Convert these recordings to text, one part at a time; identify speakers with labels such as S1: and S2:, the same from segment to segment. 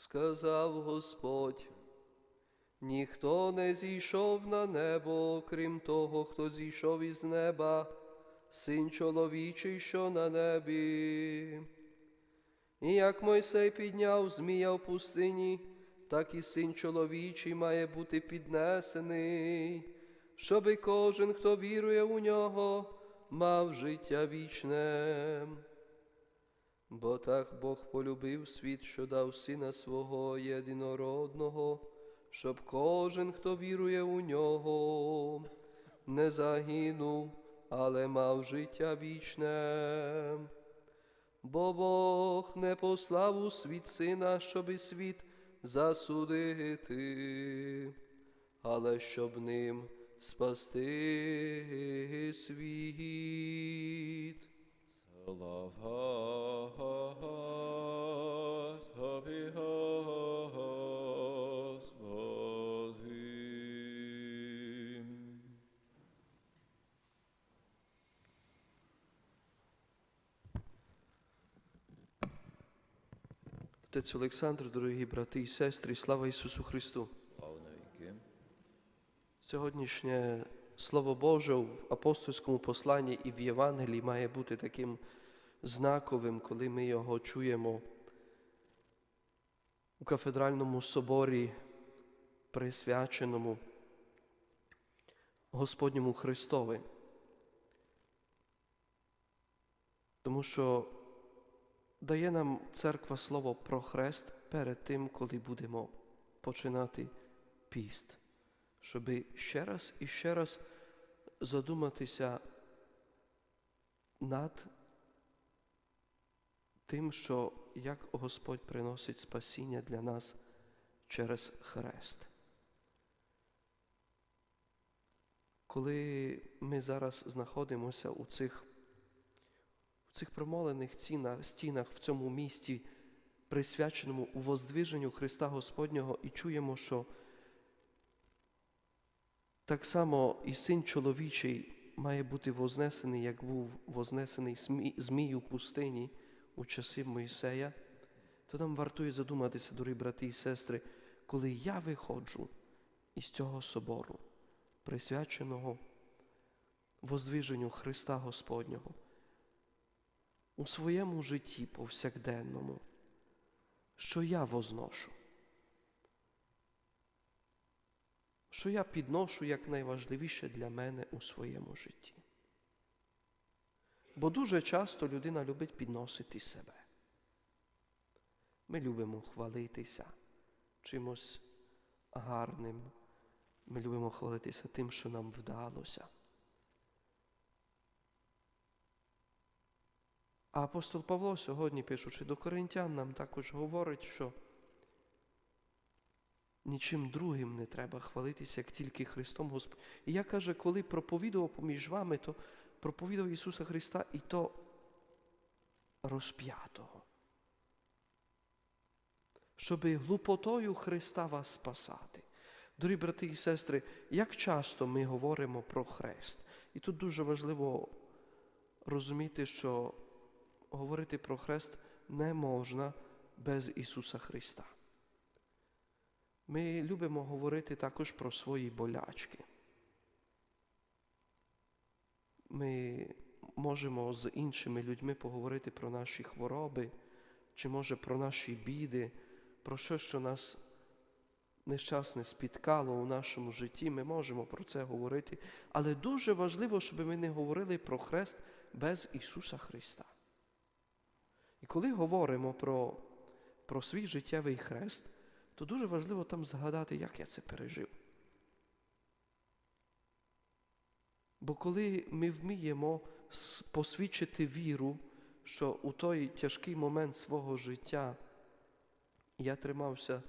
S1: Сказав Господь, ніхто не зійшов на небо, крім того, хто зійшов із неба, син чоловічий, що на небі. І як Мойсей підняв змія в пустині, так і син чоловічий має бути піднесений, щоби кожен, хто вірує у нього, мав життя вічне. Бо так Бог полюбив світ, що дав сина свого єдинородного, щоб кожен, хто вірує у нього, не загинув, але мав життя вічне. Бо Бог не послав у світ сина, щоби світ засудити, але щоб ним спасти світ. Отець Олександр, дорогі брати і сестри, слава Ісусу Христу! Сьогоднішнє Слово Боже в апостольському посланні і в Євангелії має бути таким знаковим, коли ми його чуємо у кафедральному соборі, присвяченому Господньому Христові. Тому що дає нам церква слово про хрест перед тим, коли будемо починати піст, щоби ще раз і ще раз задуматися над тим, що як Господь приносить спасіння для нас через хрест. Коли ми зараз знаходимося у цих, у цих промолених стінах в цьому місті, присвяченому у воздвиженню Христа Господнього, і чуємо, що так само і син чоловічий має бути вознесений, як був вознесений Змій- у пустині у часи Мойсея, то нам вартує задуматися, дорогі брати і сестри, коли я виходжу із цього собору, присвяченого воздвиженню Христа Господнього, у своєму житті повсякденному, що я возношу, що я підношу як найважливіше для мене у своєму житті. Бо дуже часто людина любить підносити себе. Ми любимо хвалитися чимось гарним. Ми любимо хвалитися тим, що нам вдалося. А апостол Павло сьогодні, пишучи до коринтян, нам також говорить, що нічим другим не треба хвалитися, як тільки Христом Господь. І я каже, коли проповідував поміж вами, то проповідав Ісуса Христа і то розп'ятого. Щоби глупотою Христа вас спасати. Дорогі брати і сестри, як часто ми говоримо про хрест? І тут дуже важливо розуміти, що говорити про хрест не можна без Ісуса Христа. Ми любимо говорити також про свої болячки. Ми можемо з іншими людьми поговорити про наші хвороби, чи може про наші біди, про що, що нас нещасне спіткало у нашому житті. Ми можемо про це говорити. Але дуже важливо, щоб ми не говорили про хрест без Ісуса Христа. І коли говоримо про, про свій життєвий хрест, то дуже важливо там згадати, як я це пережив. Бо коли ми вміємо посвідчити віру, що у той тяжкий момент свого життя я тримався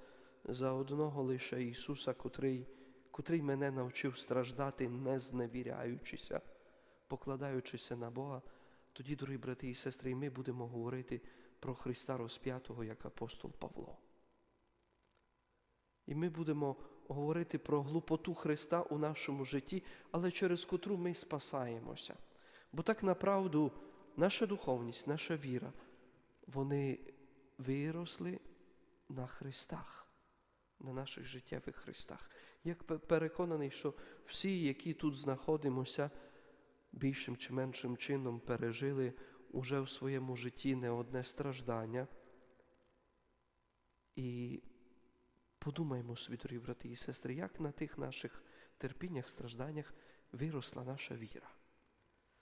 S1: за одного лише Ісуса, котрий, котрий мене навчив страждати, не зневіряючися, покладаючися на Бога, тоді, дорогі брати і сестри, і ми будемо говорити про Христа розп'ятого, як апостол Павло. І ми будемо говорити про глупоту Христа у нашому житті, але через котру ми спасаємося. Бо так направду наша духовність, наша віра, вони виросли на Христах, на наших життєвих Христах. Як переконаний, що всі, які тут знаходимося, більшим чи меншим чином пережили уже в своєму житті не одне страждання. І подумаємо собі, дорогі брати і сестри, як на тих наших терпіннях, стражданнях виросла наша віра.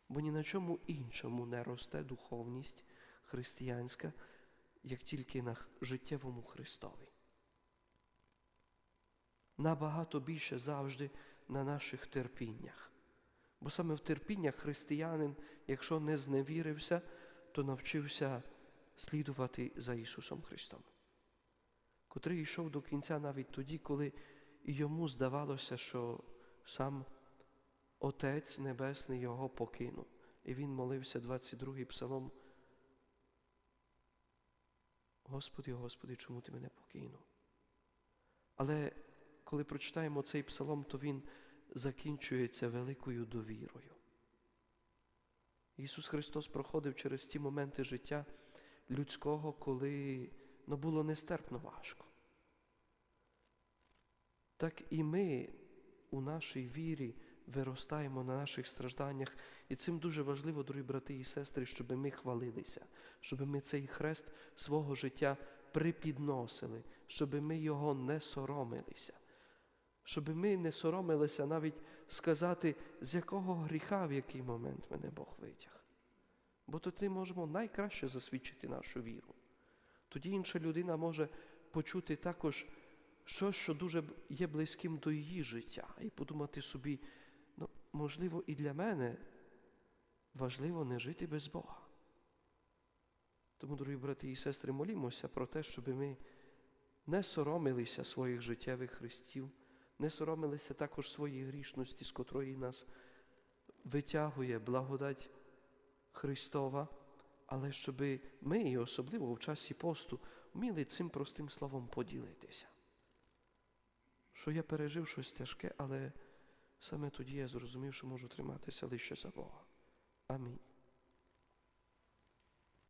S1: Бо ні на чому іншому не росте духовність християнська, як тільки на життєвому Христові. Набагато більше завжди на наших терпіннях. Бо саме в терпіннях християнин, якщо не зневірився, то навчився слідувати за Ісусом Христом, котрий йшов до кінця навіть тоді, коли і йому здавалося, що сам Отець Небесний його покинув. І він молився 22-й псалом. Господи, Господи, чому ти мене покинув? Але коли прочитаємо цей псалом, то він закінчується великою довірою. Ісус Христос проходив через ті моменти життя людського, коли ну, було нестерпно важко. Так і ми у нашій вірі виростаємо на наших стражданнях. І цим дуже важливо, дорогі брати і сестри, щоб ми хвалилися, щоб ми цей хрест свого життя припідносили, щоб ми його не соромилися, щоб ми не соромилися навіть сказати, з якого гріха в який момент мене Бог витяг. Бо тоді можемо найкраще засвідчити нашу віру. Тоді інша людина може почути також щось, що дуже є близьким до її життя, і подумати собі, ну, можливо, і для мене важливо не жити без Бога. Тому, дорогі брати і сестри, молімося про те, щоб ми не соромилися своїх життєвих хрестів, не соромилися також своєї грішності, з котрої нас витягує благодать Христова, але щоб ми, і особливо в часі посту, вміли цим простим словом поділитися. Що я пережив щось тяжке, але саме тоді я зрозумів, що можу триматися лише за Бога. Амінь.